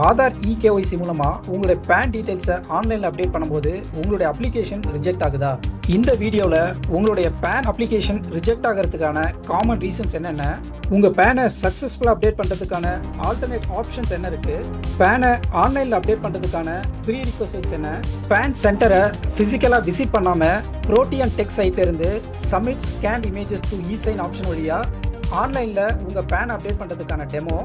Aadhaar eKYC மூலமா உங்களுடைய pan டீடைல்ஸை ஆன்லைன்ல அப்டேட் பண்ணும்போது உங்களுடைய அப்ளிகேஷன் ரிஜெக்ட் ஆகுதா? இந்த வீடியோவில் உங்களுடைய பேன் அப்ளிகேஷன் ரிஜெக்ட் ஆகிறதுக்கான காமன் ரீசன்ஸ் என்னென்ன? உங்கள் பேனை சக்ஸஸ்ஃபுல்லாக அப்டேட் பண்ணுறதுக்கான ஆல்டர்னேட் ஆப்ஷன்ஸ் என்ன இருக்கு? பேனை ஆன்லைனில் அப்டேட் பண்ணுறதுக்கான ப்ரீ ரிக்வசைட்ஸ் என்ன? பேன் சென்டரை ஃபிசிக்கலாக விசிட் பண்ணாமல் புரோட்டியன் டெக் சைட்லேருந்து submit scan images to e sign option வழியாக ஆன்லைனில் உங்கள் பேன் அப்டேட் பண்ணுறதுக்கான டெமோ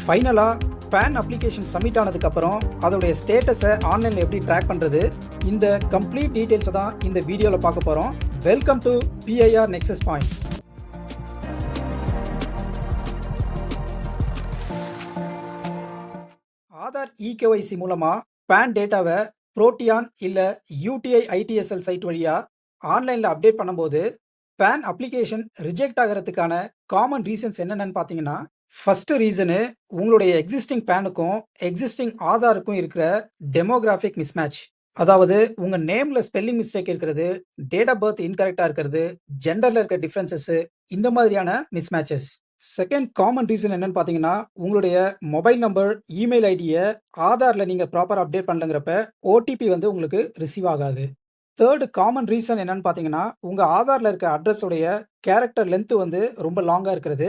ஃபைனலாக பேன் அப்ளிகேஷன் சப்மிட் ஆனதுக்கப்புறம் அதோடைய ஸ்டேட்டஸை ஆன்லைனில் எப்படி ட்ராக் பண்ணுறது இந்த கம்ப்ளீட் டீட்டெயில்ஸை தான் இந்த வீடியோவில் பார்க்க போகிறோம் welcome to BIR Nexus point Aadhaar eKYC மூலமாக பேன் டேட்டாவை புரோட்டியான் இல்லை யூடிஐ ஐடிஎஸ்எல் சைட் வழியாக ஆன்லைனில் அப்டேட் பண்ணும்போது பேன் அப்ளிகேஷன் ரிஜெக்ட் ஆகிறதுக்கான காமன் ரீசன்ஸ் என்னென்னு பார்த்தீங்கன்னா ஃபஸ்ட்டு ரீசனு உங்களுடைய எக்ஸிஸ்டிங் பேனுக்கும் எக்ஸிஸ்டிங் ஆதாருக்கும் இருக்கிற டெமோகிராஃபிக் மிஸ்மேட்ச் அதாவது உங்கள் நேமில் ஸ்பெல்லிங் மிஸ்டேக் இருக்கிறது டேட் ஆஃப் பர்த் இன்கரெக்டாக இருக்கிறது ஜெண்டரில் இருக்க டிஃப்ரென்சஸ்ஸு இந்த மாதிரியான மிஸ்மேச்சஸ் செகண்ட் காமன் ரீசன் என்னன்னு பார்த்தீங்கன்னா உங்களுடைய மொபைல் நம்பர் இமெயில் ஐடியை ஆதாரில் நீங்கள் ப்ராப்பர் அப்டேட் பண்ணலங்கிறப்ப ஓடிபி வந்து உங்களுக்கு ரிசீவ் ஆகாது. தேர்டு காமன் ரீசன் என்னன்னு பார்த்தீங்கன்னா உங்கள் ஆதாரில் இருக்க அட்ரஸோடைய கேரக்டர் லென்த்து வந்து ரொம்ப லாங்காக இருக்கிறது.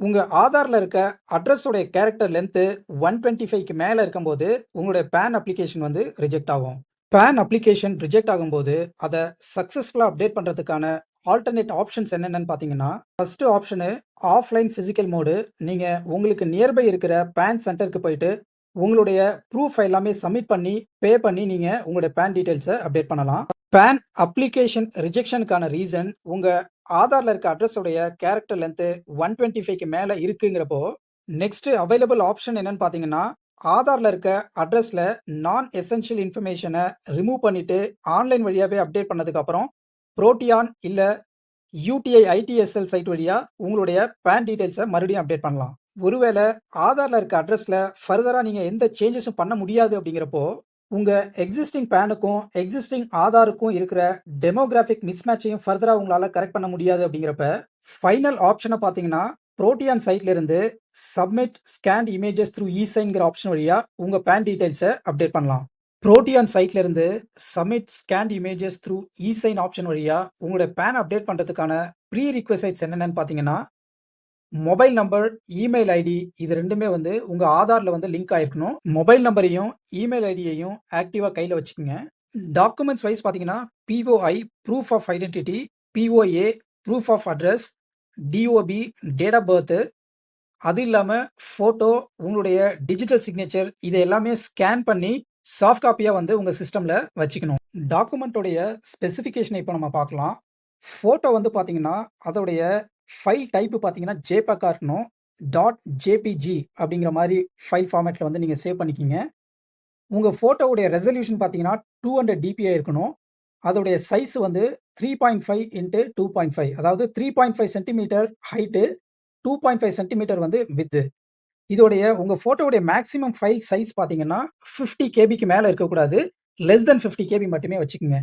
உங்கள் ஆதாரில் இருக்க அட்ரஸோடைய கேரக்டர் லென்த்து ஒன் டுவெண்ட்டி ஃபைவ்க்கு மேலே இருக்கும்போது உங்களுடைய பேன் அப்ளிகேஷன் வந்து ரிஜெக்ட் ஆகும். பேன் அப்ளிகேஷன் ரிஜெக்ட் ஆகும்போது அதை சக்ஸஸ்ஃபுல்லாக அப்டேட் பண்ணுறதுக்கான ஆல்டர்னேட் ஆப்ஷன்ஸ் என்னென்னு பார்த்தீங்கன்னா first option offline physical mode நீங்கள் உங்களுக்கு நியர்பை இருக்கிற பேன் சென்டருக்கு போயிட்டு உங்களுடைய ப்ரூஃப் எல்லாமே சப்மிட் பண்ணி பே பண்ணி நீங்கள் உங்களுடைய பேன் டீட்டெயில்ஸை அப்டேட் பண்ணலாம். பேன் அப்ளிகேஷன் ரிஜெக்ஷனுக்கான ரீசன் உங்கள் ஆதாரில் இருக்க அட்ரஸோடைய கேரக்டர் லென்த்து ஒன் டுவெண்ட்டி ஃபைவ்க்கு மேலே இருக்குங்கிறப்போ நெக்ஸ்ட் அவைலபிள் ஆப்ஷன் என்னன்னு பார்த்தீங்கன்னா ஆதாரில் இருக்க அட்ரஸில் நான் எசென்ஷியல் இன்ஃபர்மேஷனை ரிமூவ் பண்ணிவிட்டு ஆன்லைன் வழியாகவே அப்டேட் பண்ணதுக்கப்புறம் ப்ரோட்டியான் இல்லை யூடிஐ ஐடிஎஸ்எல் சைட் வழியாக உங்களுடைய பேன் டீட்டெயில்ஸை மறுபடியும் அப்டேட் பண்ணலாம். ஒருவேளை ஆதாரில் இருக்க அட்ரஸில் ஃபர்தராக நீங்கள் எந்த சேஞ்சஸும் பண்ண முடியாது அப்படிங்கிறப்போ உங்கள் எக்ஸிஸ்டிங் பேனுக்கும் எக்ஸிஸ்டிங் ஆதாருக்கும் இருக்கிற டெமோகிராஃபிக் மிஸ்மேட்சையும் ஃபர்தராக உங்களால் கரெக்ட் பண்ண முடியாது அப்படிங்கிறப்ப ஃபைனல் ஆப்ஷனை பார்த்தீங்கன்னா ப்ரோட்டியான் சைட்லேருந்து சப்மிட் ஸ்கேன் இமேஜஸ் த்ரூ இசைங்கிற ஆப்ஷன் வழியாக உங்கள் பேன் டீட்டெயில்ஸை அப்டேட் பண்ணலாம். ப்ரோட்டியான் சைட்லேருந்து submit scan images through e sign option வழியாக உங்களோட பேன் அப்டேட் பண்ணுறதுக்கான ப்ரீ ரிக்வசைட்ஸ் என்னென்னு பார்த்தீங்கன்னா மொபைல் நம்பர் இமெயில் ஐடி இது ரெண்டுமே வந்து உங்கள் ஆதாரில் வந்து லிங்க் ஆயிருக்கணும். மொபைல் நம்பரையும் இமெயில் ஐடியையும் ஆக்டிவாக கையில் வச்சுக்கோங்க. டாக்குமெண்ட்ஸ் வைஸ் பார்த்தீங்கன்னா POI proof of identity POA proof of address DOB date of birth அது இல்லாமல் ஃபோட்டோ உங்களுடைய டிஜிட்டல் சிக்னேச்சர் இதை எல்லாமே ஸ்கேன் பண்ணி சாஃப்ட் காப்பியாக வந்து உங்கள் சிஸ்டமில் வச்சுக்கணும். டாக்குமெண்ட்டோடைய ஸ்பெசிஃபிகேஷனை இப்போ நம்ம பார்க்கலாம். ஃபோட்டோ வந்து பார்த்தீங்கன்னா அதோடைய ஃபைல் டைப்பு பார்த்தீங்கன்னா ஜேபேக்காக இருக்கணும் டாட் ஜேபிஜி அப்படிங்கிற மாதிரி ஃபைல் ஃபார்மேட்டில் வந்து நீங்கள் சேவ் பண்ணிக்கிங்க. உங்கள் ஃபோட்டோவுடைய ரெசல்யூஷன் பார்த்தீங்கன்னா டூ ஹண்ட்ரட் டிபிஐ இருக்கணும். அதோடைய சைஸ் வந்து three point five into two point five அதாவது three point five centimetre height two point five centimetre வந்து வித்து இதோடைய உங்கள் ஃபோட்டோவுடைய மேக்ஸிமம் ஃபைல் சைஸ் பார்த்தீங்கன்னா ஃபிஃப்டி கேபிக்கு மேலே இருக்கக்கூடாது. லெஸ் தென் ஃபிஃப்டி கேபி மட்டுமே வச்சுக்கோங்க.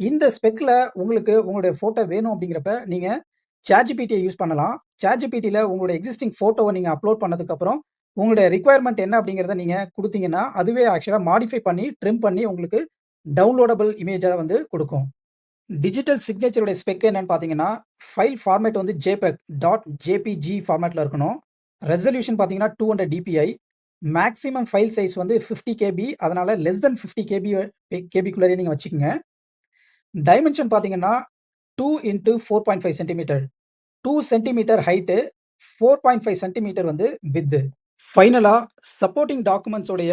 இந்த ஸ்பெக்கில் உங்களுக்கு உங்களுடைய ஃபோட்டோ வேணும் அப்படிங்கிறப்ப நீங்கள் சேட்ஜிபிடியை யூஸ் பண்ணலாம். சேட்ஜிபிடியில் உங்களோட எக்ஸிஸ்டிங் ஃபோட்டோவை நீங்கள் அப்லோட் பண்ணதுக்கப்புறம் உங்களோட ரிக்குவயர்மெண்ட் என்ன அப்படிங்கிறத நீங்கள் கொடுத்தீங்கன்னா அதுவே ஆக்சுவலாக மாடிஃபை பண்ணி ட்ரிம் பண்ணி உங்களுக்கு டவுன்லோடபிள் இமேஜாக வந்து கொடுக்கும். டிஜிட்டல் சிக்னேச்சருடைய ஸ்பெக் என்னன்னு பார்த்தீங்கன்னா ஃபைல் ஃபார்மேட் வந்து ஜேபெக் டாட் ஜேபிஜி ஃபார்மேட்டில் இருக்கணும். ரெசல்யூஷன் பார்த்தீங்கன்னா two hundred DPI maximum file size வந்து ஃபிஃப்டி கேபி அதனால் லெஸ் தென் ஃபிஃப்டி கேபி கேபிக்குள்ளேயே நீங்கள் வச்சுக்கோங்க. டைமென்ஷன் பார்த்தீங்கன்னா two into four point five centimetre two centimetre height four point five centimetre வந்து வித்து ஃபைனலாக சப்போர்ட்டிங் டாக்குமெண்ட்ஸோடைய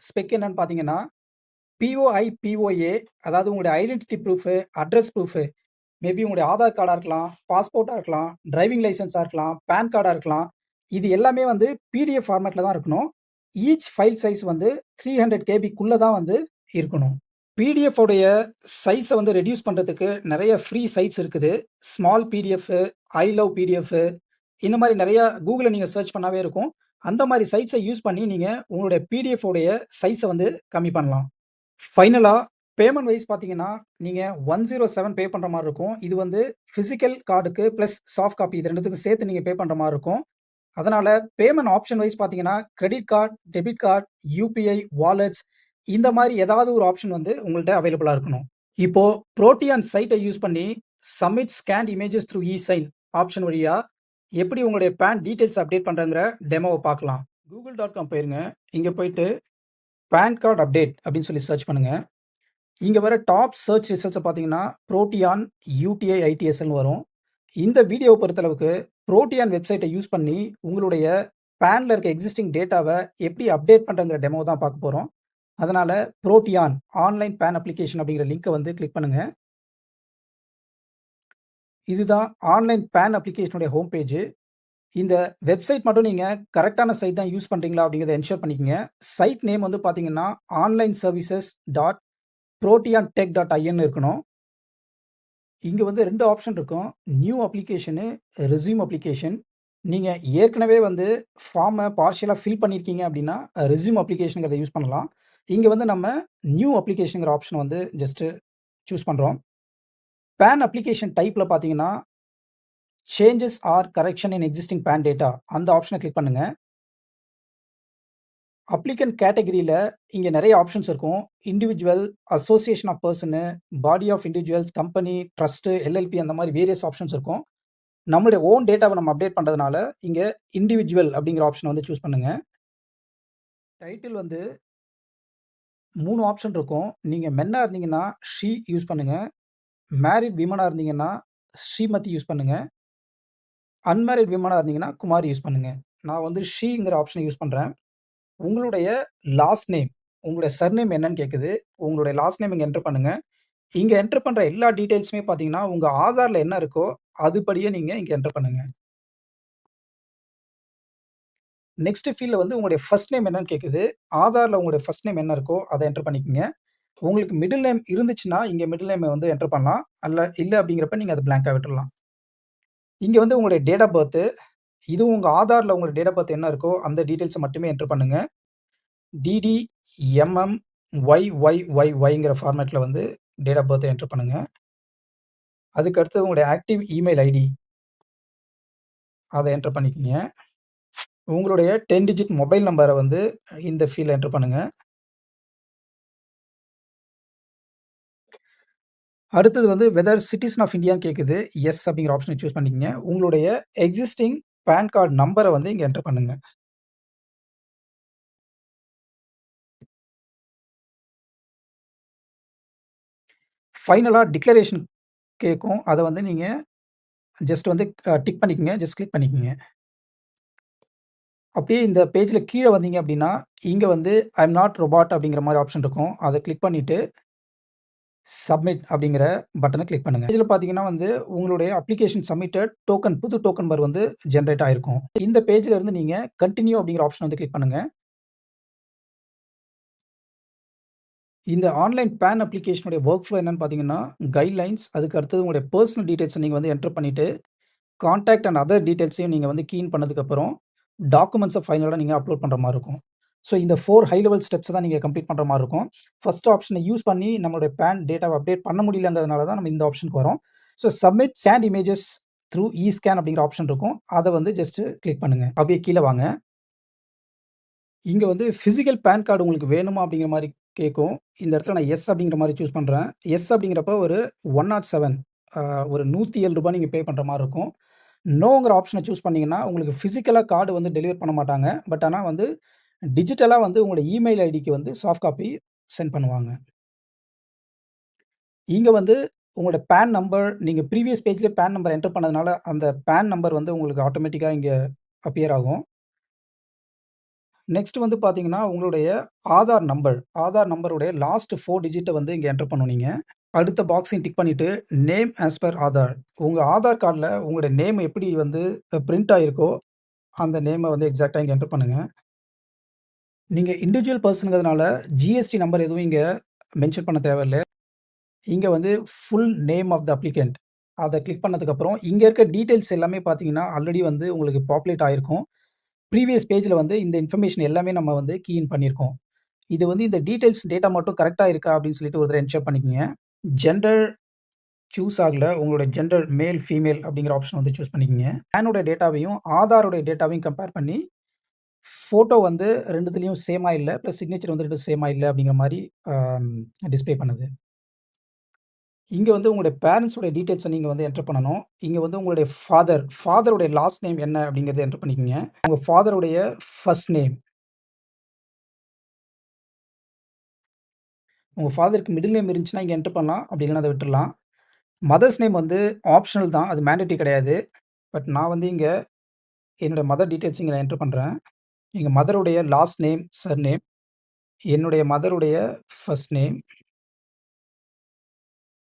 ஸ்பெக் என்னன்னு பார்த்தீங்கன்னா பிஓஐ பிஓஏ அதாவது உங்களுடைய identity proof address proof maybe உங்களுடைய ஆதார் கார்டாக இருக்கலாம் பாஸ்போர்ட்டாக இருக்கலாம் டிரைவிங் லைசன்ஸாக இருக்கலாம் பேன் கார்டாக இருக்கலாம் இது எல்லாமே வந்து பிடிஎஃப் ஃபார்மேட்டில் தான் இருக்கணும். ஈச் ஃபைல் சைஸ் வந்து த்ரீ ஹண்ட்ரட் கேபிக்குள்ளே தான் வந்து இருக்கணும். பிடிஎஃப் உடைய சைஸை வந்து ரெடியூஸ் பண்ணுறதுக்கு நிறைய ஃப்ரீ சைட்ஸ் இருக்குது. Small PDF I love PDF இந்த மாதிரி நிறைய கூகுளில் நீங்கள் சர்ச் பண்ணாவே இருக்கும். அந்த மாதிரி சைட்ஸை யூஸ் பண்ணி நீங்கள் உங்களுடைய பிடிஎஃப் உடைய சைஸை வந்து கம்மி பண்ணலாம். ஃபைனலாக பேமெண்ட் வைஸ் பார்த்தீங்கன்னா நீங்கள் ஒன் ஜீரோ செவன் பே பண்ணுற மாதிரி இருக்கும். இது வந்து ஃபிசிக்கல் கார்டுக்கு ப்ளஸ் சாஃப்ட் காப்பி இது ரெண்டுத்துக்கும் சேர்த்து நீங்கள் பே பண்ணுற மாதிரி இருக்கும். அதனால் பேமெண்ட் ஆப்ஷன் வைஸ் பார்த்தீங்கன்னா, credit card debit card, UPI wallets இந்த மாதிரி ஏதாவது ஒரு ஆப்ஷன் வந்து உங்கள்கிட்ட அவைலபிளாக இருக்கணும். இப்போ புரோட்டியான் சைட்டை யூஸ் பண்ணி submit scan images through e sign option வழியாக எப்படி உங்களுடைய பேன் டீட்டெயில்ஸ் அப்டேட் பண்ணுறங்கிற டெமோவை பார்க்கலாம். கூகுள் டாட் காம் போயிருங்க. இங்கே போயிட்டு பேன் கார்ட் அப்டேட் அப்படின்னு சொல்லி சர்ச் பண்ணுங்கள் இங்கே வர டாப் சர்ச் ரிசல்ட்ஸை பார்த்தீங்கன்னா, ப்ரோட்டியான் யூடிஐ ஐடிஎஸ்எல்னு வரும். இந்த வீடியோவை பொறுத்தளவுக்கு ப்ரோட்டியான் வெப்சைட்டை யூஸ் பண்ணி உங்களுடைய பேனில் இருக்க எக்ஸிஸ்டிங் டேட்டாவை எப்படி அப்டேட் பண்ணுறங்கிற டெமோ தான் பார்க்க போகிறோம் அதனால் புரோட்டியான் ஆன்லைன் பேன் அப்ளிகேஷன் அப்படிங்கிற லிங்க்கை வந்து கிளிக் பண்ணுங்க. இதுதான் ஆன்லைன் பேன் அப்ளிகேஷனுடைய ஹோம் பேஜ். இந்த வெப்சைட் மட்டும் நீங்கள் கரெக்டான சைட் தான் யூஸ் பண்ணுறீங்களா அப்படிங்கிறத என்ஷூர் பண்ணிக்கங்க. சைட் நேம் வந்து பார்த்தீங்கன்னா, online services dot Protean tech dot IN இருக்கணும். இங்கே வந்து ரெண்டு ஆப்ஷன் இருக்கும். New application, resume application. நீங்கள் ஏற்கனவே வந்து ஃபார்மை பார்ஷியலாக ஃபில் பண்ணியிருக்கீங்க அப்படின்னா, ரெஸ்யூம் அப்ளிகேஷன்ங்கிறத யூஸ் பண்ணலாம். இங்கே வந்து நம்ம நியூ அப்ளிகேஷனுங்கிற ஆப்ஷன் வந்து ஜஸ்ட்டு சூஸ் பண்ணுறோம் பேன் அப்ளிகேஷன் டைப்பில் பார்த்தீங்கன்னா, changes or correction in existing PAN data அந்த ஆப்ஷனை கிளிக் பண்ணுங்கள் அப்ளிகன்ட் கேட்டகரியில் இங்கே நிறைய ஆப்ஷன்ஸ் இருக்கும். Individual, association of person body of individuals, company, trust LLP அந்த மாதிரி வேரியஸ் ஆப்ஷன்ஸ் இருக்கும். நம்மளுடைய ஓன் டேட்டாவை நம்ம அப்டேட் பண்ணுறதுனால இங்கே இண்டிவிஜுவல் அப்படிங்கிற ஆப்ஷன் வந்து சூஸ் பண்ணுங்கள் டைட்டில் வந்து 3 ஆப்ஷன் இருக்கும். நீங்க மென்னா இருந்தீங்கன்னா, ஷி யூஸ் பண்ணுங்க. மேரிட் விமனா இருந்தீங்கன்னா, ஸ்ரீமதி யூஸ் பண்ணுங்க. அன்மேரிட் விமனா இருந்தீங்கன்னா, குமாரி யூஸ் பண்ணுங்க. நான் வந்து ஷிங்கிற ஆப்ஷன யூஸ் பண்றேன். உங்களுடைய லாஸ்ட் நேம், உங்களுடைய சர்நேம் என்னன்னு கேட்குது. உங்களுடைய லாஸ்ட் நேம் இங்க என்டர் பண்ணுங்க. இங்க என்டர் பண்ற எல்லா டீட்டெயில்ஸுமே பார்த்தீங்கன்னா, உங்க ஆதார்ல என்ன இருக்கோ, அதுபடியே நீங்க இங்க என்டர் பண்ணுங்க. நெக்ஸ்ட் ஃபீல்டில் வந்து உங்களுடைய ஃபர்ஸ்ட் நேம் என்னன்னு கேட்குது. ஆதாரில் உங்களுடைய ஃபர்ஸ்ட் நேம் என்ன இருக்கோ, அதை என்டர் பண்ணிக்கோங்க உங்களுக்கு மிடில் நேம் இருந்துச்சுன்னா, இங்கே மிடில் நேமை வந்து என்டர் பண்ணலாம். அல்ல இல்லை அப்படிங்கிறப்ப நீங்கள் அதை பிளாங்காக விட்டுடலாம் இங்கே வந்து உங்களுடைய டேட் ஆஃப் பர்த்து இதுவும் உங்கள் ஆதாரில் உங்களுடைய டேட் ஆஃப் பர்த் என்ன இருக்கோ, அந்த டீட்டெயில்ஸை மட்டுமே என்டர் பண்ணுங்கள் DD, MM, Y Y Y ஒய்ங்கிற ஃபார்மேட்டில் வந்து டேட் ஆஃப் பர்த்தை என்டர் பண்ணுங்கள் அதுக்கு அடுத்து உங்களுடைய ஆக்டிவ் இமெயில் ஐடி. அதை என்டர் பண்ணிக்கோங்க உங்களுடைய 10 டிஜிட் மொபைல் நம்பர வந்து இந்த ஃபீல்ட்ல என்டர் பண்ணுங்க. அடுத்தது வந்து வெதர் சிட்டிசன் ஆஃப் இண்டியான்னு கேட்குது. எஸ் அப்படிங்கிற ஆப்ஷன சூஸ் பண்ணிக்கங்க. உங்களுடைய எக்ஸிஸ்டிங் பான் கார்ட் நம்பர வந்து இங்க என்டர் பண்ணுங்க. ஃபைனலா டிக்ளரேஷன் கேட்கும். அத வந்து நீங்க ஜஸ்ட் வந்து அ டிக் பண்ணிக்கங்க. ஜஸ்ட் கிளிக் பண்ணிக்கங்க. அப்படியே இந்த பேஜில் கீழே வந்தீங்க அப்படின்னா, இங்கே வந்து ஐ அம் நாட் ரொபாட் அப்படிங்கிற மாதிரி ஆப்ஷன் இருக்கும். அதை கிளிக் பண்ணிவிட்டு சப்மிட் அப்படிங்கிற பட்டனை கிளிக் பண்ணுங்கள் இதில் பார்த்தீங்கன்னா வந்து உங்களுடைய அப்ளிகேஷன் சப்மிட்டட் டோக்கன் புது டோக்கன் பார் வந்து ஜென்ரேட் ஆகிருக்கும் இந்த பேஜ்ல இருந்து கண்டினியூ அப்படிங்கிற ஆப்ஷன் வந்து கிளிக் பண்ணுங்கள் இந்த ஆன்லைன் பேன் அப்ளிகேஷனுடைய ஒர்க் ஃப்ளோ என்னன்னு பார்த்தீங்கன்னா, கைட்லைன்ஸ் அதுக்கு அடுத்தது உங்களுடைய பர்சனல் டீட்டெயில்ஸை நீங்கள் வந்து என்டர் பண்ணிவிட்டு கான்டாக்ட் அண்ட் அதர் டீட்டெயில்ஸையும் நீங்கள் வந்து கீன் பண்ணதுக்கப்புறம், டாக்குமெண்ட்ஸை ஃபைனலாக நீங்கள் அப்லோட் பண்ணுற மாதிரி இருக்கும். ஸோ இந்த ஃபோர் ஹை லெவல் ஸ்டெப்ஸ் தான் நீங்கள் கம்ப்ளீட் பண்ணுற மாதிரி இருக்கும். ஃபர்ஸ்ட் ஆப்ஷனை யூஸ் பண்ணி நம்மளுடைய பேன் டேட்டாவை அப்டேட் பண்ண முடியலங்கிறதுனால தான் நம்ம இந்த ஆப்ஷனுக்கு வரோம். So submit scanned images through e scan அப்படிங்கிற ஆப்ஷன் இருக்கும். அதை வந்து ஜஸ்ட் கிளிக் பண்ணுங்கள் அப்படியே கீழே வாங்க. இங்கே வந்து ஃபிசிக்கல் பேன் கார்டு உங்களுக்கு வேணுமா அப்படிங்கிற மாதிரி கேட்கும். இந்த இடத்துல நான் எஸ் அப்படிங்கிற மாதிரி சூஸ் பண்ணுறேன் எஸ் அப்படிங்கிறப்ப ஒரு ஒன் நாட் செவன் ஒரு நூற்றி ஏழு ரூபாய் நீங்கள் பே பண்ணுற மாதிரி இருக்கும். நோங்கிற ஆப்ஷனை சூஸ் பண்ணீங்கன்னா, உங்களுக்கு ஃபிசிக்கலாக கார்டு வந்து டெலிவர் பண்ண மாட்டாங்க. பட் ஆனால் வந்து டிஜிட்டலாக வந்து உங்களோட இமெயில் ஐடிக்கு வந்து சாஃப்ட் காப்பி சென்ட் பண்ணுவாங்க. இங்கே வந்து உங்களோட பேன் நம்பர் நீங்கள் ப்ரீவியஸ் பேஜ்லேயே பேன் நம்பர் என்டர் பண்ணதுனால, அந்த பேன் நம்பர் வந்து உங்களுக்கு ஆட்டோமேட்டிக்காக இங்கே அப்பியர் ஆகும். நெக்ஸ்ட் வந்து பார்த்தீங்கன்னா, உங்களுடைய ஆதார் நம்பர். ஆதார் நம்பருடைய லாஸ்ட் ஃபோர் டிஜிட்டை வந்து இங்கே என்டர் பண்ணுவீங்க அடுத்த பாக்ஸையும் டிக் பண்ணிட்டு, நேம் ஆஸ் பர் ஆதார். உங்கள் ஆதார் கார்டில் உங்களுடைய நேம் எப்படி வந்து பிரிண்ட் ஆகிருக்கோ அந்த நேமை வந்து எக்ஸாக்டாக இங்கே என்டர் பண்ணுங்கள் நீங்கள் இண்டிவிஜுவல் பர்சனுங்கிறதுனால ஜிஎஸ்டி நம்பர் எதுவும் இங்கே மென்ஷன் பண்ண தேவையில்ல. இங்கே வந்து full name of the applicant அதை கிளிக் பண்ணதுக்கப்புறம், இங்கே இருக்க டீட்டெயில்ஸ் எல்லாமே பார்த்தீங்கன்னா, ஆல்ரெடி வந்து உங்களுக்கு பாப்புலேட் ஆகிருக்கும் ப்ரீவியஸ் பேஜில் வந்து இந்த இன்ஃபர்மேஷன் எல்லாமே நம்ம வந்து கீ இன் பண்ணியிருக்கோம். இது வந்து இந்த டீட்டெயில்ஸ் டேட்டா மட்டும் கரெக்டாக இருக்கா அப்படின்னு சொல்லிட்டு ஒரு தடவை என்ஷர் பண்ணிக்கோங்க ஜெண்டர், சூஸ் ஆகல. உங்களோட ஜெண்டர் மேல், ஃபீமேல் அப்படிங்கிற ஆப்ஷன் வந்து சூஸ் பண்ணிக்கோங்க பேனோட டேட்டாவையும், ஆதாரோட டேட்டாவையும் கம்பேர் பண்ணி, ஃபோட்டோ வந்து ரெண்டுத்துலேயும் சேமா இல்லை பிளஸ் சிக்னேச்சர் வந்து 2 சேமா இல்லை அப்படிங்கிற மாதிரி டிஸ்பிளே பண்ணுது. இங்கே வந்து உங்களுடைய பேரண்ட்ஸோட டீட்டெயில்ஸை நீங்கள் வந்து என்டர் பண்ணணும். இங்கே வந்து உங்களுடைய ஃபாதர், ஃபாதருடைய லாஸ்ட் நேம் என்ன அப்படிங்கிறத என்டர் பண்ணிக்கோங்க உங்கள் ஃபாதருடைய ஃபர்ஸ்ட் நேம். உங்கள் ஃபாதருக்கு மிடில் நேம் இருந்துச்சுன்னா இங்கே என்டர் பண்ணலாம். அப்படி இல்லைன்னா அதை விட்டுடலாம் மதர்ஸ் நேம் வந்து ஆப்ஷனல் தான். அது மேண்டேட்டரி கிடையாது. பட் நான் வந்து இங்கே என்னோடய மதர் டீட்டெயில்ஸ் இங்கே நான் என்டர் பண்ணுறேன் எங்கள் மதருடைய லாஸ்ட் நேம், சர் நேம் என்னுடைய மதருடைய ஃபர்ஸ்ட் நேம்.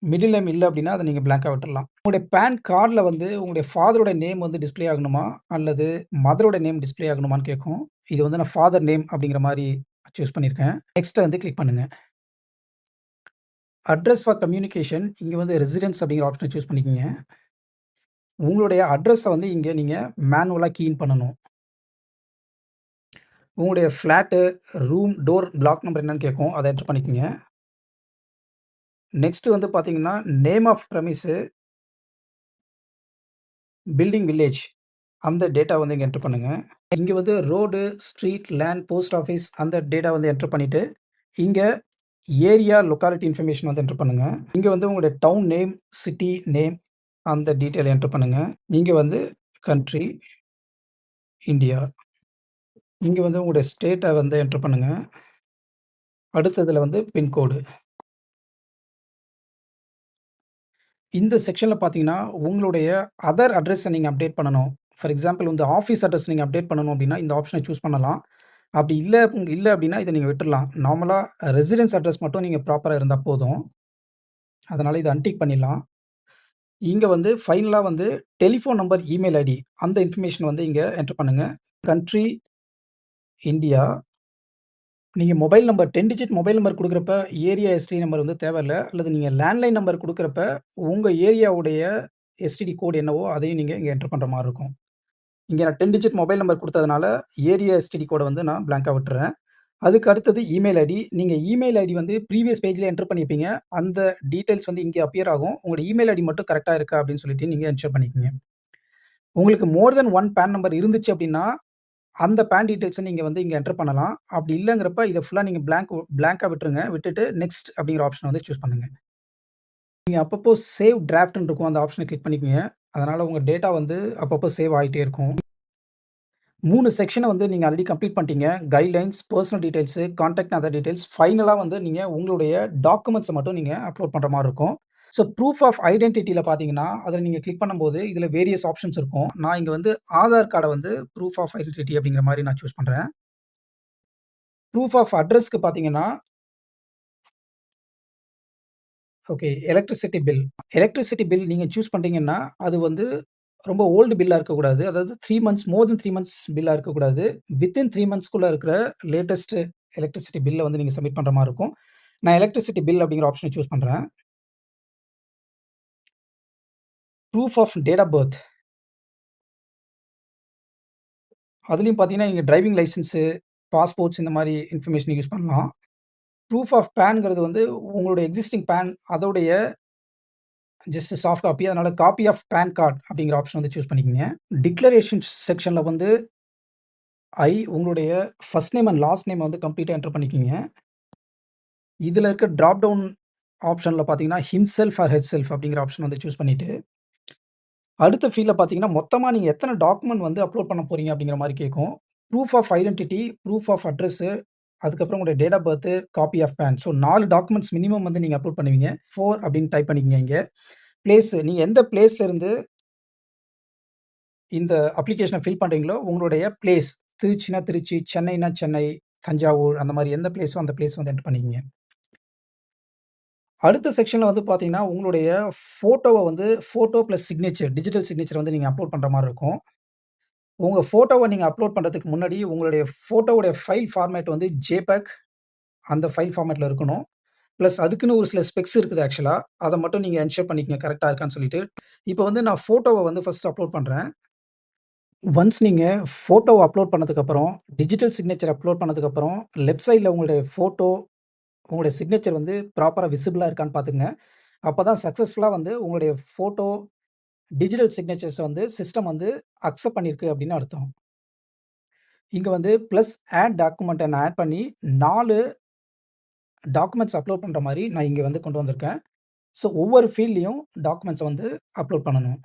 மிடில் நேம் இல்லை அப்படின்னா, அதை நீங்கள் பிளாங்காக விட்டுடலாம் உங்களுடைய பேன் கார்டில் வந்து உங்களுடைய ஃபாதரோட நேம் வந்து டிஸ்ப்ளே ஆகணுமா? அல்லது மதரோட நேம் டிஸ்ப்ளே ஆகணுமான்னு கேட்கும். இது வந்து நான் ஃபாதர் நேம் அப்படிங்கிற மாதிரி சூஸ் பண்ணியிருக்கேன். நெக்ஸ்ட்டை வந்து கிளிக் பண்ணுங்கள் அட்ரஸ் ஃபார் கம்யூனிகேஷன் இங்கே வந்து ரெசிடென்ஸ் அப்படிங்கிற ஆப்ஷனை சூஸ் பண்ணிக்கங்க. உங்களுடைய அட்ரஸை வந்து இங்கே நீங்கள் மேனுவலாக கீன் பண்ணணும். உங்களுடைய flat room, door, block number என்னன்னு கேட்கும். அதை என்டர் பண்ணிக்கங்க. நெக்ஸ்ட் வந்து பார்த்தீங்கன்னா, name of premises building village அந்த டேட்டா வந்து இங்கே என்டர் பண்ணுங்கள் இங்கே வந்து road, street, lane, post office அந்த டேட்டா வந்து என்டர் பண்ணிவிட்டு இங்கே ஏரியா, லொக்காலிட்டி இன்ஃபர்மேஷன் வந்து என்டர் பண்ணுங்கள் இங்கே வந்து உங்களுடைய டவுன் நேம், சிட்டி நேம் அந்த டீட்டெயில் என்டர் பண்ணுங்கள் நீங்கள் வந்து கண்ட்ரி, இந்தியா. இங்கே வந்து உங்களுடைய ஸ்டேட்டை வந்து என்டர் பண்ணுங்கள் அடுத்ததில் வந்து பின்கோடு. இந்த செக்ஷனில் பார்த்தீங்கன்னா, உங்களுடைய அதர் அட்ரஸை நீங்கள் அப்டேட் பண்ணணும். ஃபார் எக்ஸாம்பிள் வந்து ஆஃபீஸ் அட்ரஸ் நீங்கள் அப்டேட் பண்ணணும் அப்படின்னா, இந்த ஆப்ஷனை சூஸ் பண்ணலாம். அப்படி இல்ல இல்ல அப்படின்னா, இத நீங்க விட்டுறலாம். நார்மலா ரெசிடென்ஸ் அட்ரஸ் மட்டும் நீங்க ப்ராப்பரா இருந்தா போதும். அதனால இத அன்டிக் பண்ணிடலாம். இங்க வந்து ஃபைனலா வந்து டெலிஃபோன் நம்பர், இமெயில் ஐடி அந்த இன்ஃபர்மேஷன் வந்து இங்க என்டர் பண்ணுங்க. Country, India. நீங்க mobile number 10 digit mobile number குடுக்குறப்ப, area STD number வந்து தேவையில்ல. அல்லது நீங்க லேண்ட்லைன் நம்பர் குடுக்குறப்ப, உங்க ஏரியாவுடைய எஸ்டிடி கோட் என்னவோ அதையும் நீங்க இங்க என்டர் பண்ற மாரி இருக்கும். இங்கே நான் 10 டிஜிட் மொபைல் நம்பர் கொடுத்ததுனால ஏரியா எஸ்டிடி கோடை வந்து நான் பிளாங்காக விட்டுறேன் அதுக்கு அடுத்தது இமெயில் ஐடி. நீங்கள் இமெயில் ஐடி வந்து ப்ரீவியஸ் பேஜில் என்டர் பண்ணியிருப்பீங்க. அந்த டீட்டெயில்ஸ் வந்து இங்கே அப்பியர் ஆகும். உங்களோட இமெயில் ஐடி மட்டும் கரெக்டாக இருக்கா அப்படின்னு சொல்லிட்டு நீங்கள் என்ஷர் பண்ணிக்கோங்க உங்களுக்கு more than one PAN number இருந்துச்சு அப்படின்னா, அந்த பேன் டீட்டெயில்ஸை நீங்கள் வந்து இங்கே என்டர் பண்ணலாம். அப்படி இல்லைங்கிறப்ப இதை ஃபுல்லாக நீங்கள் பிளாங்க் பிளாங்காக விட்டுருங்க. விட்டுட்டு நெக்ஸ்ட் அப்படிங்கிற ஆப்ஷனை வந்து சூஸ் பண்ணுங்கள் நீங்கள் அப்பப்போ சேவ் டிராஃப்ட்னு இருக்கும். அந்த ஆப்ஷனை கிளிக் பண்ணிக்கோங்க அதனால் உங்கள் டேட்டா வந்து அப்பப்போ சேவ் ஆகிட்டே இருக்கும். மூணு செக்ஷனை வந்து நீங்கள் ஆல்ரெடி கம்ப்ளீட் பண்ணிட்டீங்க. Guidelines, personal details contact other details. ஃபைனலாக வந்து நீங்கள் உங்களுடைய டாக்குமெண்ட்ஸை மட்டும் நீங்கள் அப்லோட் பண்ணுற மாதிரி இருக்கும். ஸோ ப்ரூஃப் ஆஃப் ஐடென்டிட்டியில் பார்த்தீங்கன்னா, அதில் நீங்கள் கிளிக் பண்ணும்போது, இதில் வேரியஸ் ஆப்ஷன்ஸ் இருக்கும். நான் இங்கே வந்து ஆதார் கார்டை வந்து ப்ரூஃப் ஆஃப் ஐடென்டிட்டி அப்படிங்கிற மாதிரி நான் சூஸ் பண்ணுறேன் ப்ரூஃப் ஆஃப் அட்ரஸ்க்கு பார்த்தீங்கன்னா okay. Electricity bill. Electricity bill நீங்க சூஸ் பண்றீங்கன்னா, அது வந்து ரொம்ப ஓல்டு பில்லா இருக்கக்கூடாது. அதாவது 3 மந்த்ஸ் மோர் தென் 3 மந்த்ஸ் பில்லா இருக்கக்கூடாது. வித்தின் 3 மந்த்ஸ்க்குள்ள இருக்கிற லேட்டஸ்ட் எலக்ட்ரிசிட்டி பில்ல வந்து நீங்க சப்மிட் பண்ற மாரி இருக்கும். நான் எலக்ட்ரிசிட்டி பில் அப்படிங்கிற ஆப்ஷன சூஸ் பண்றேன். Proof of date of birth. அதிலயும் பார்த்தீங்கன்னா, நீங்க டிரைவிங் லைசென்ஸு, பாஸ்போர்ட்ஸ் இந்த மாரி இன்ஃபர்மேஷன் யூஸ் பண்ணலாம். ப்ரூஃப் ஆஃப் பான்ங்கிறது வந்து உங்களுடைய எக்ஸிஸ்டிங் பேன் அதோடைய ஜஸ்ட் சாஃப்ட் காப்பி. அதனால் காப்பி ஆஃப் பேன் கார்டு அப்படிங்கிற ஆப்ஷன் வந்து சூஸ் பண்ணிக்கோங்க டிக்ளரேஷன் செக்ஷனில் வந்து ஐ உங்களுடைய first name and last name வந்து கம்ப்ளீட்டாக என்டர் பண்ணிக்கிங்க இதில் இருக்க ட்ராப் டவுன் ஆப்ஷனில் பார்த்தீங்கன்னா, ஹிம்செல்ஃப் ஆர் ஹெட் செல்ஃப் அப்படிங்கிற ஆப்ஷன் வந்து சூஸ் பண்ணிட்டு, அடுத்த ஃபீல்டில் பார்த்தீங்கன்னா, மொத்தமாக நீங்கள் எத்தனை டாக்குமெண்ட் வந்து அப்லோட் பண்ண போறீங்க அப்படிங்கிற மாதிரி கேட்கும். Proof of identity, proof of address, அதுக்கப்புறம் உங்களுடைய date of birth, copy of PAN so நாலு டாக்குமெண்ட்ஸ் மினிமம் வந்து நீங்கள் அப்லோட் பண்ணுவீங்க. ஃபோர் அப்படின்னு டைப் பண்ணிக்கங்க இங்கே பிளேஸ் நீங்கள் எந்த பிளேஸ்ல இருந்து இந்த அப்ளிகேஷனை ஃபில் பண்ணுறீங்களோ உங்களுடைய பிளேஸ் திருச்சினா திருச்சி, சென்னைனா சென்னை, தஞ்சாவூர் அந்த மாதிரி எந்த பிளேஸோ அந்த பிளேஸ் வந்து என்டர் பண்ணிக்கங்க. அடுத்த செக்ஷனில் வந்து பார்த்தீங்கன்னா, உங்களுடைய ஃபோட்டோவை வந்து photo plus signature digital signature வந்து நீங்கள் அப்லோட் பண்ணுற மாதிரி இருக்கும். உங்க ஃபோட்டோவ நீங்க அப்லோட் பண்றதுக்கு முன்னாடி, உங்களுடைய ஃபோட்டோவுடைய ஃபைல் ஃபார்மேட் வந்து ஜேபேக் அந்த ஃபைல் ஃபார்மேட்ல இருக்கணும். பிளஸ் அதுக்குன்னு ஒரு சில ஸ்பெக்ஸ் இருக்குது ஆக்சுவலா. அத மட்டும் நீங்க என்ஷூர் பண்ணிக்கங்க கரெக்ட்டா இருக்கான்னு சொல்லிட்டு. இப்ப வந்து நான் ஃபோட்டோவ வந்து ஃபர்ஸ்ட் அப்லோட் பண்றேன். ஒன்ஸ் நீங்க ஃபோட்டோவ அப்லோட் பண்ணதுக்கப்புறம், டிஜிட்டல் சிக்னேச்சர் அப்லோட் பண்ணதுக்கப்புறம், லெஃப்ட் சைட்ல உங்களுடைய ஃபோட்டோ, உங்களுடைய சிக்னேச்சர் வந்து ப்ராப்பரா விசிபிளா இருக்கான்னு பார்த்துக்கங்க. அப்பதான் சக்சஸ்ஃபுல்லா வந்து உங்களுடைய ஃபோட்டோ, டிஜிட்டல் சிக்னேச்சர்ஸ் வந்து சிஸ்டம் வந்து அக்செப்ட் பண்ணியிருக்கு அப்படின்னு அர்த்தம். இங்கே வந்து ப்ளஸ் ஆட் டாக்குமெண்ட்டை நான் ஆட் பண்ணி நாலு டாக்குமெண்ட்ஸ் அப்லோட் பண்ணுற மாதிரி நான் இங்கே வந்து கொண்டு வந்திருக்கேன். ஸோ ஒவ்வொரு ஃபீல்ட்லேயும் டாக்குமெண்ட்ஸை வந்து அப்லோட் பண்ணணும்.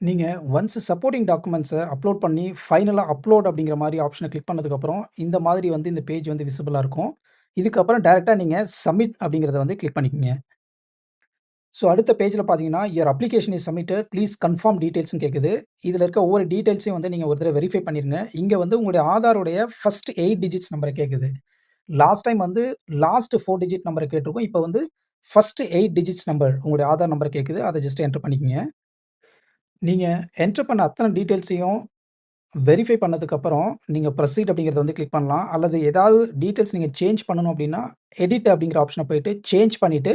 நீங்கள் ஒன்ஸ் சப்போர்ட்டிங் டாக்குமெண்ட்ஸை அப்லோட் பண்ணி ஃபைனலாக அப்லோட் அப்படிங்கிற மாதிரி ஆப்ஷனை கிளிக் பண்ணதுக்கப்புறம், இந்த மாதிரி வந்து இந்த பேஜ் வந்து விசிபிளாக இருக்கும். இதுக்கப்புறம் டேரெக்டாக நீங்கள் சப்மிட் அப்படிங்கிறத வந்து கிளிக் பண்ணிக்கோங்க ஸோ அடுத்த பேஜில் பார்த்தீங்கன்னா, your application is submitted. Please confirm டீட்டெயில்ஸ்ன்னு கேட்குது. இதில் இருக்க ஒவ்வொரு டீட்டெயில்ஸையும் வந்து நீங்கள் ஒரு தடவை வெரிஃபை பண்ணிருங்க. இங்கே வந்து உங்களுடைய ஆதாருடைய ஃபர்ஸ்ட் எயிட் டிஜிட்ஸ் நம்பரை கேட்குது. லாஸ்ட் டைம் வந்து லாஸ்ட் ஃபோர் டிஜிட் நம்பரை கேட்டிருக்கோம் இப்போ வந்து ஃபஸ்ட்டு எயிட் டிஜிட்ஸ் நம்பர் உங்களுடைய ஆதார் நம்பர் கேட்குது. அதை ஜஸ்ட் என்டர் பண்ணிக்கங்க. நீங்கள் என்டர் பண்ண அத்தனை டீட்டெயில்ஸையும் வெரிஃபை பண்ணதுக்கப்புறம், நீங்கள் ப்ரொசீட் அப்படிங்கிறத வந்து கிளிக் பண்ணலாம். அல்லது ஏதாவது டீட்டெயில்ஸ் நீங்கள் சேஞ்ச் பண்ணணும் அப்படின்னா, எடிட் அப்படிங்கிற ஆப்ஷனை போயிட்டு சேஞ்ச் பண்ணிவிட்டு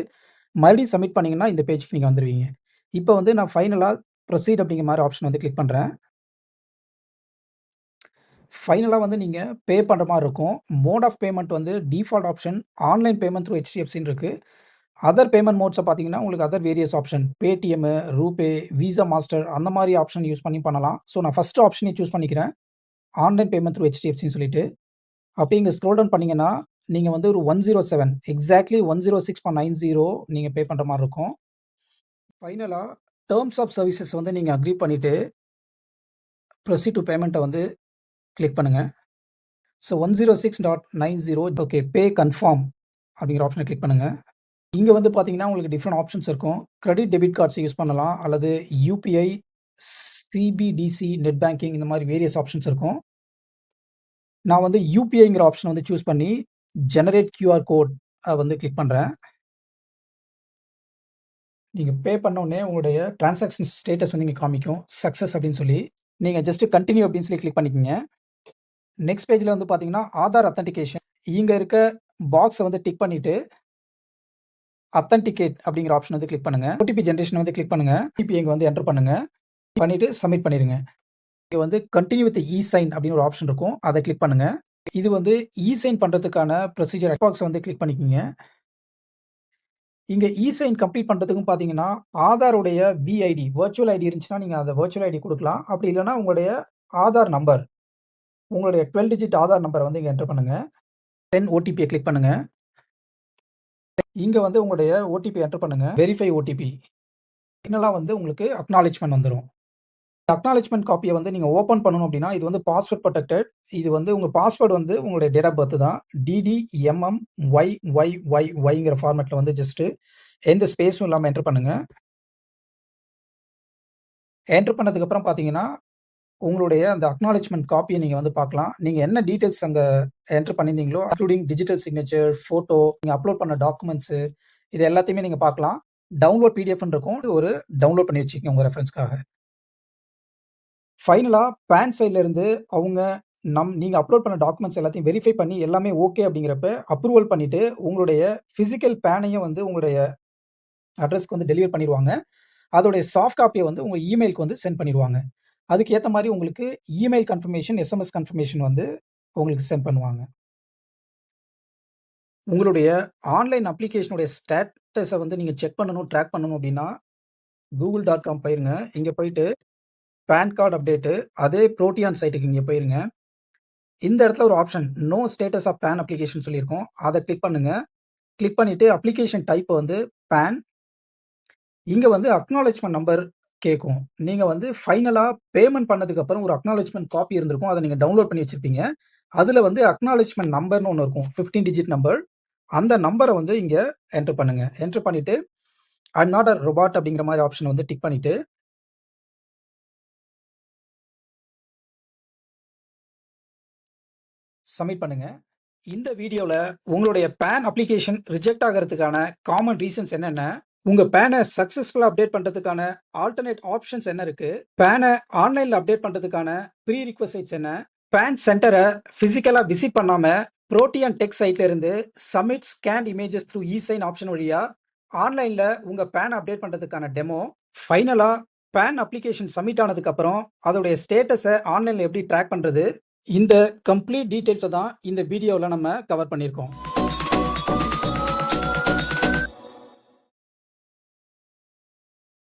மறுபடியும் சப்மிட் பண்ணிங்கன்னா இந்த பேஜுக்கு நீங்கள் வந்துடுவீங்க இப்போ வந்து நான் ஃபைனலாக ப்ரொசீட் அப்படிங்கிற மாதிரி ஆப்ஷன் வந்து கிளிக் பண்ணுறேன் ஃபைனலாக வந்து நீங்கள் பே பண்ணுற மாதிரி இருக்கும். மோட் ஆஃப் பேமெண்ட் வந்து default option online payment through ஹெச்டிஎஃப்சின்னு இருக்குது அதர் பேமெண்ட் மோட்ஸை பார்த்தீங்கன்னா, உங்களுக்கு other various option Paytm RuPay, Visa, Master அந்த மாதிரி ஆப்ஷன் யூஸ் பண்ணி பண்ணலாம். ஸோ நான் ஃபர்ஸ்ட் ஆப்ஷனே சூஸ் பண்ணிக்கிறேன். ஆன்லைன் பேமெண்ட் த்ரூ ஹெச்டிஎஃப்சின்னு சொல்லிட்டு. அப்படி இங்கே ஸ்க்ரோல் டவுன் பண்ணீங்கன்னா, நீங்க வந்து ஒரு 107 எக்ஸாக்ட்லி 106.90 நீங்க பே பண்ற மாரி இருக்கும். ஃபைனலா டெர்ம்ஸ் ஆஃப் சர்வீசஸ் வந்து நீங்க அக்ரி பண்ணிட்டு ப்ரோசீட் டூ பேமெண்ட்டை வந்து கிளிக் பண்ணுங்க. ஸோ 106.90 ஓகே பே கன்ஃபார்ம் அப்படிங்கிற ஆப்ஷனை கிளிக் பண்ணுங்க. இங்க வந்து பார்த்தீங்கன்னா, உங்களுக்கு டிஃப்ரெண்ட் ஆப்ஷன்ஸ் இருக்கும். கிரெடிட், டெபிட் கார்ட்ஸ் யூஸ் பண்ணலாம். அல்லது யூபிஐ, சிபிடிசி, நெட் பேங்கிங் இந்த மாதிரி வேரியஸ் ஆப்ஷன்ஸ் இருக்கும். நான் வந்து யூபிஐங்கிற ஆப்ஷன் வந்து சூஸ் பண்ணி, ஜெனரேட் கியூஆர் கோட் வந்து கிளிக் பண்ணுறேன் நீங்கள் பே பண்ண உடனே உங்களுடைய டிரான்சாக்ஷன் ஸ்டேட்டஸ் வந்து இங்கே காமிக்கும். சக்ஸஸ் அப்படின்னு சொல்லி. நீங்கள் ஜஸ்ட் கண்டினியூ அப்படின்னு சொல்லி கிளிக் பண்ணிக்கங்க. நெக்ஸ்ட் பேஜில் வந்து பார்த்தீங்கன்னா, ஆதார் அத்தன்டிகேஷன் இங்கே இருக்க பாக்ஸை வந்து டிக் பண்ணிவிட்டு அத்தன்டிகேட் அப்படிங்கிற ஆப்ஷன் வந்து கிளிக் பண்ணுங்கள் ஓடிபி ஜென்ரேஷன் வந்து கிளிக் பண்ணுங்கள் ஓடிபி இங்கே வந்து என்டர் பண்ணுங்கள் பண்ணிவிட்டு சப்மிட் பண்ணிடுங்க இங்கே வந்து கண்டினியூ வித் இ சைன் அப்படின்னு ஒரு ஆப்ஷன் இருக்கும். அதை கிளிக் பண்ணுங்கள் இது வந்து இசைன் பண்ணுறதுக்கான ப்ரொசீஜர் பாக்ஸ வந்து கிளிக் பண்ணிக்கங்க. இங்கே இசைன் கம்ப்ளீட் பண்ணுறதுக்கும் பார்த்தீங்கன்னா, ஆதாருடைய விஐடி வர்ச்சுவல் ஐடி இருந்துச்சுன்னா, நீங்கள் அந்த வர்ச்சுவல் ஐடி கொடுக்கலாம். அப்படி இல்லைன்னா உங்களுடைய ஆதார் நம்பர் உங்களுடைய 12 டிஜிட் ஆதார் நம்பரை வந்து இங்கே என்டர் பண்ணுங்கள் தென் ஓடிபியை கிளிக் பண்ணுங்கள் இங்கே வந்து உங்களுடைய ஓடிபி என்டர் பண்ணுங்கள் வெரிஃபை ஓடிபி. என்னெல்லாம் வந்து உங்களுக்கு அக்னாலேஜ்மெண்ட் வந்துடும் அக்னாலேஜ்மெண்ட் காப்பியை வந்து நீங்கள் ஓப்பன் பண்ணணும் அப்படின்னா, இது வந்து பாஸ்வேர்ட் ப்ரொடெக்டட் இது வந்து உங்கள் பாஸ்வேர்டு வந்து உங்களுடைய டேட் ஆஃப் பர்த் தான். டிடிஎம்எம் ஒய் ஒய் ஒய் ஒய்ங்கிற ஃபார்மேட்டில் வந்து ஜஸ்ட்டு எந்த ஸ்பேஸும் இல்லாமல் என்டர் பண்ணுங்கள் என்டர் பண்ணதுக்கப்புறம் பார்த்தீங்கன்னா, உங்களுடைய அந்த அக்னாலேஜ்மெண்ட் காப்பியை நீங்கள் வந்து பார்க்கலாம். நீங்கள் என்ன டீட்டெயில்ஸ் அங்கே என்டர் பண்ணியிருந்தீங்களோ, இன்க்ளூடிங் டிஜிட்டல் சிக்னேச்சர், ஃபோட்டோ, நீங்கள் அப்லோட் பண்ண டாக்குமெண்ட்ஸு இது எல்லாத்தையுமே நீங்கள் பார்க்கலாம். டவுன்லோட் பிடிஎஃப்னு இருக்கும். ஒரு டவுன்லோட் பண்ணி வச்சுக்கோங்க உங்கள் ரெஃபரன்ஸ்க்காக. ஃபைனலாக பேன் சைட்லேருந்து அவங்க நம் நீங்கள் அப்லோட் பண்ண டாக்குமெண்ட்ஸ் எல்லாத்தையும் வெரிஃபை பண்ணி எல்லாமே ஓகே அப்படிங்கிறப்ப அப்ரூவல் பண்ணிவிட்டு உங்களுடைய ஃபிசிக்கல் பேனையும் வந்து உங்களுடைய அட்ரஸ்க்கு வந்து டெலிவர் பண்ணிடுவாங்க அதோடைய சாஃப்ட் காப்பியை வந்து உங்கள் இமெயிலுக்கு வந்து சென்ட் பண்ணிடுவாங்க அதுக்கு ஏற்ற மாதிரி உங்களுக்கு இமெயில் கன்ஃபர்மேஷன், எஸ்எம்எஸ் கன்ஃபர்மேஷன் வந்து உங்களுக்கு சென்ட் பண்ணுவாங்க. உங்களுடைய ஆன்லைன் அப்ளிகேஷனுடைய ஸ்டேட்டஸை வந்து நீங்கள் செக் பண்ணணும், ட்ராக் பண்ணணும் அப்படின்னா, கூகுள் டாட் காம் போயிருங்க. இங்கே போயிட்டு பேன் கார்டு அப்டேட்டு அதே புரோட்டியான் சைட்டுக்கு இங்கே போயிருங்க. இந்த இடத்துல ஒரு option know status of PAN application சொல்லியிருக்கோம் அதை கிளிக் பண்ணுங்கள் கிளிக் பண்ணிவிட்டு அப்ளிகேஷன் டைப் வந்து பேன் இங்கே வந்து அக்னாலேஜ்மெண்ட் நம்பர் கேட்கும். நீங்கள் வந்து ஃபைனலாக பேமெண்ட் பண்ணதுக்கப்புறம் ஒரு அக்னாலேஜ்மெண்ட் காப்பி இருந்திருக்கும். அதை நீங்கள் டவுன்லோட் பண்ணி வச்சுருப்பீங்க அதில் வந்து அக்னாலேஜ்மெண்ட் நம்பர்னு ஒன்று இருக்கும். 15 டிஜிட் நம்பர். அந்த நம்பரை வந்து இங்கே என்டர் பண்ணுங்கள் என்டர் பண்ணிவிட்டு ஐ நாட் அ ரொபாட் அப்படிங்கிற மாதிரி ஆப்ஷன் வந்து டிக் பண்ணிவிட்டு சப்மிட் பண்ணுங்க. இந்த வீடியோவில் உங்களுடைய பேன் அப்ளிகேஷன் ரிஜெக்ட் ஆகுறதுக்கான காமன் ரீசன்ஸ் என்னென்ன? உங்கள் பேனை சக்ஸஸ்ஃபுல்லாக அப்டேட் பண்ணுறதுக்கான ஆல்டர்னேட் ஆப்ஷன்ஸ் என்ன இருக்குது பேனை ஆன்லைனில் அப்டேட் பண்ணுறதுக்கான ப்ரீ ரிக்விசைட்ஸ் என்ன? பேன் சென்டரை ஃபிசிக்கலாக விசிட் பண்ணாமல் ப்ரோட்டியன் டெக் சைட்லேருந்து submit scan images through e sign option வழியாக ஆன்லைனில் உங்கள் பேன் அப்டேட் பண்ணுறதுக்கான டெமோ, ஃபைனலாக பேன் அப்ளிகேஷன் சப்மிட் ஆனதுக்கப்புறம் அதோடைய ஸ்டேட்டஸை ஆன்லைனில் எப்படி ட்ராக் பண்ணுறது இந்த கம்ப்ளீட் டீட்டெயில்ஸை தான் இந்த வீடியோவில் நம்ம கவர் பண்ணியிருக்கோம்.